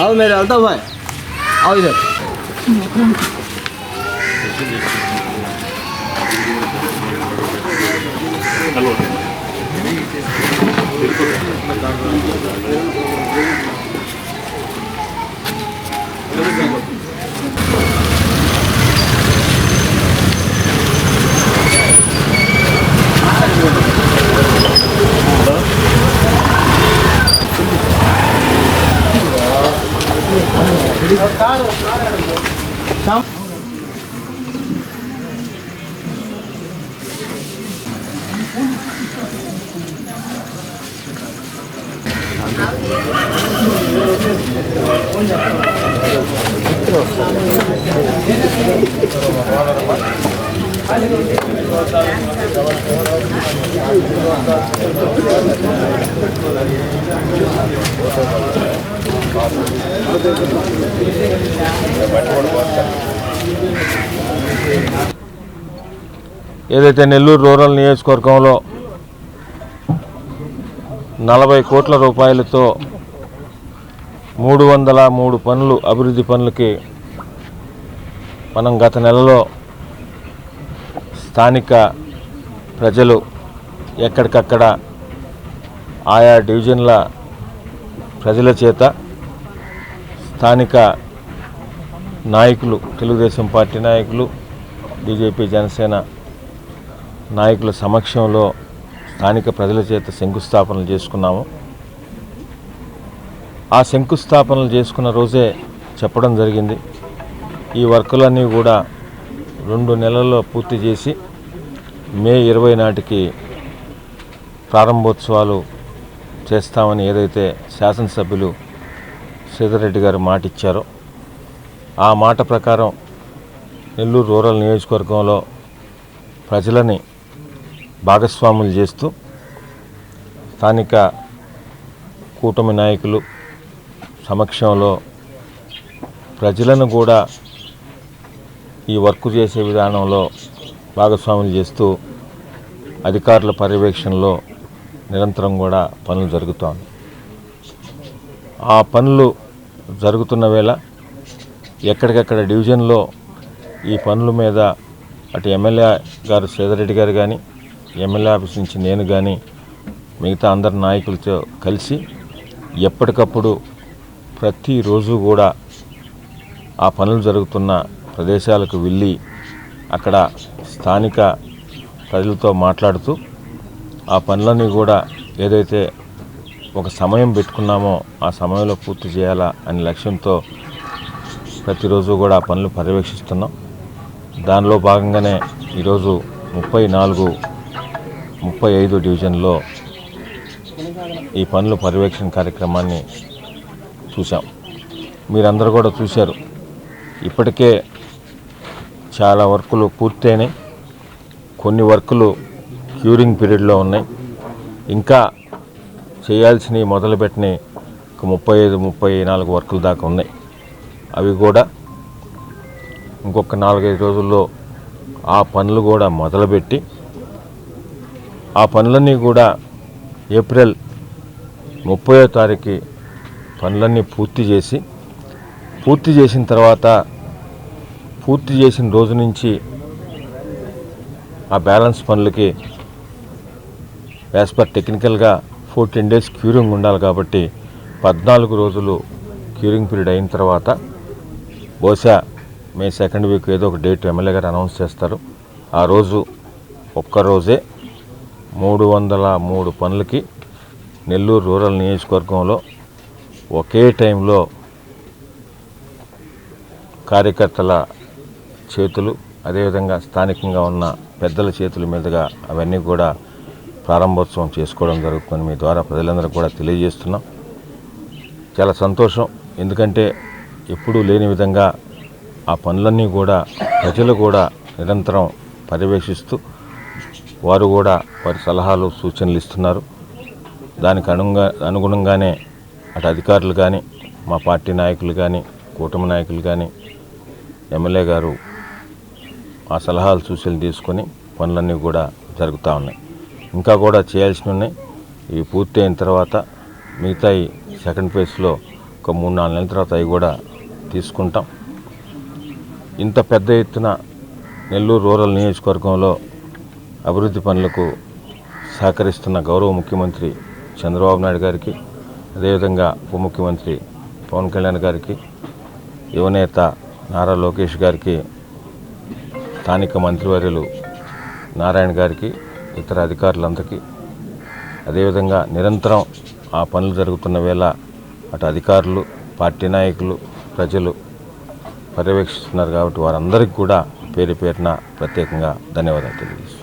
आओ मेरे अल्ताफ भाई आओ इधर Alô. Tá? tá, tá. tá. ఏదైతే నెల్లూరు రూరల్ నియోజకవర్గంలో నలభై కోట్ల రూపాయలతో మూడు వందల మూడు పనులు అభివృద్ధి పనులకి మనం గత నెలలో స్థానిక ప్రజలు ఎక్కడికక్కడ ఆయా డివిజన్ల ప్రజల చేత స్థానిక నాయకులు తెలుగుదేశం పార్టీ నాయకులు బీజేపీ జనసేన నాయకుల సమక్షంలో స్థానిక ప్రజల చేత శంకుస్థాపనలు చేసుకున్నాము. ఆ శంకుస్థాపనలు చేసుకున్న రోజే చెప్పడం జరిగింది. ఈ వర్కులన్నీ కూడా రెండు నెలల్లో పూర్తి చేసి మే ఇరవై నాటికి ప్రారంభోత్సవాలు చేస్తామని ఏదైతే శాసనసభ్యులు శ్రీధర్రెడ్డి గారు మాట ఇచ్చారో ఆ మాట ప్రకారం నెల్లూరు రూరల్ నియోజకవర్గంలో ప్రజలని భాగస్వాములు చేస్తూ స్థానిక కూటమి నాయకులు సమక్షంలో ప్రజలను కూడా ఈ వర్క్ చేసే విధానంలో భాగస్వాములు చేస్తూ అధికారుల పర్యవేక్షణలో నిరంతరం కూడా పనులు జరుగుతోంది. ఆ పనులు జరుగుతున్న వేళ ఎక్కడికక్కడ డివిజన్లో ఈ పనుల మీద అటు ఎమ్మెల్యే గారు శ్రీధరెడ్డి గారు కానీ ఎమ్మెల్యే ఆఫీస్ నుంచి నేను కానీ మిగతా అందరి నాయకులతో కలిసి ఎప్పటికప్పుడు ప్రతిరోజు కూడా ఆ పనులు జరుగుతున్న ప్రదేశాలకు వెళ్ళి అక్కడ స్థానిక ప్రజలతో మాట్లాడుతూ ఆ పనులన్నీ కూడా ఏదైతే ఒక సమయం పెట్టుకున్నామో ఆ సమయంలో పూర్తి చేయాలా అనే లక్ష్యంతో ప్రతిరోజు కూడా ఆ పనులు పర్యవేక్షిస్తున్నాం. దానిలో భాగంగానే ఈరోజు ముప్పై నాలుగు ముప్పై ఐదు డివిజన్లో ఈ పనుల పర్యవేక్షణ కార్యక్రమాన్ని చూసాం మీరందరూ కూడా చూశారు. ఇప్పటికే చాలా వర్కులు పూర్తయినాయి. కొన్ని వర్కులు క్యూరింగ్ పీరియడ్లో ఉన్నాయి. ఇంకా చేయాల్సినవి మొదలుపెట్టినవి ఒక ముప్పై ఐదు ముప్పై నాలుగు వర్కులు దాకా ఉన్నాయి. అవి కూడా ఇంకొక నాలుగైదు రోజుల్లో ఆ పనులు కూడా మొదలుపెట్టి ఆ పనులన్నీ కూడా ఏప్రిల్ ముప్పయో తారీఖు పనులన్నీ పూర్తి చేసి పూర్తి చేసిన తర్వాత పూర్తి చేసిన రోజు నుంచి ఆ బ్యాలెన్స్ పనులకి యాజ్ పర్ టెక్నికల్గా ఫోర్టీన్ డేస్ క్యూరింగ్ ఉండాలి కాబట్టి పద్నాలుగు రోజులు క్యూరింగ్ పీరియడ్ అయిన తర్వాత బహుశా మే సెకండ్ వీక్ ఏదో ఒక డేట్ ఎమ్మెల్యే గారు అనౌన్స్ చేస్తారు. ఆ రోజు ఒక్కరోజే మూడు వందల మూడు పనులకి నెల్లూరు రూరల్ నియోజకవర్గంలో ఒకే టైంలో కార్యకర్తల చేతులు అదేవిధంగా స్థానికంగా ఉన్న పెద్దల చేతుల మీదుగా అవన్నీ కూడా ప్రారంభోత్సవం చేసుకోవడం జరుగుతుంది మీ ద్వారా ప్రజలందరూ కూడా తెలియజేస్తున్నాం. చాలా సంతోషం. ఎందుకంటే ఎప్పుడూ లేని విధంగా ఆ పనులన్నీ కూడా ప్రజలు కూడా నిరంతరం పర్యవేక్షిస్తూ వారు కూడా వారి సలహాలు సూచనలు ఇస్తున్నారు. దానికి అనుగుణంగా అనుగుణంగానే అటు అధికారులు కానీ మా పార్టీ నాయకులు కానీ కూటమి నాయకులు కానీ ఎమ్మెల్యే గారు ఆ సలహాలు సూచనలు తీసుకొని పనులన్నీ కూడా జరుగుతూ ఉన్నాయి. ఇంకా కూడా చేయాల్సి ఉన్నాయి. ఇవి పూర్తి అయిన తర్వాత మిగతా సెకండ్ ఫేజ్లో ఒక మూడు నాలుగు నెలల తర్వాత అవి కూడా తీసుకుంటాం. ఇంత పెద్ద ఎత్తున నెల్లూరు రూరల్ నియోజకవర్గంలో అభివృద్ధి పనులకు సహకరిస్తున్న గౌరవ ముఖ్యమంత్రి చంద్రబాబు నాయుడు గారికి అదేవిధంగా ఉప ముఖ్యమంత్రి పవన్ కళ్యాణ్ గారికి యువనేత నారా లోకేష్ గారికి స్థానిక మంత్రివర్యులు నారాయణ గారికి ఇతర అధికారులందరికీ అదేవిధంగా నిరంతరం ఆ పనులు జరుగుతున్న వేళ అటు అధికారులు పార్టీ నాయకులు ప్రజలు పర్యవేక్షిస్తున్నారు కాబట్టి వారందరికీ కూడా పేరు పేరున ప్రత్యేకంగా ధన్యవాదాలు తెలియజేస్తున్నాను.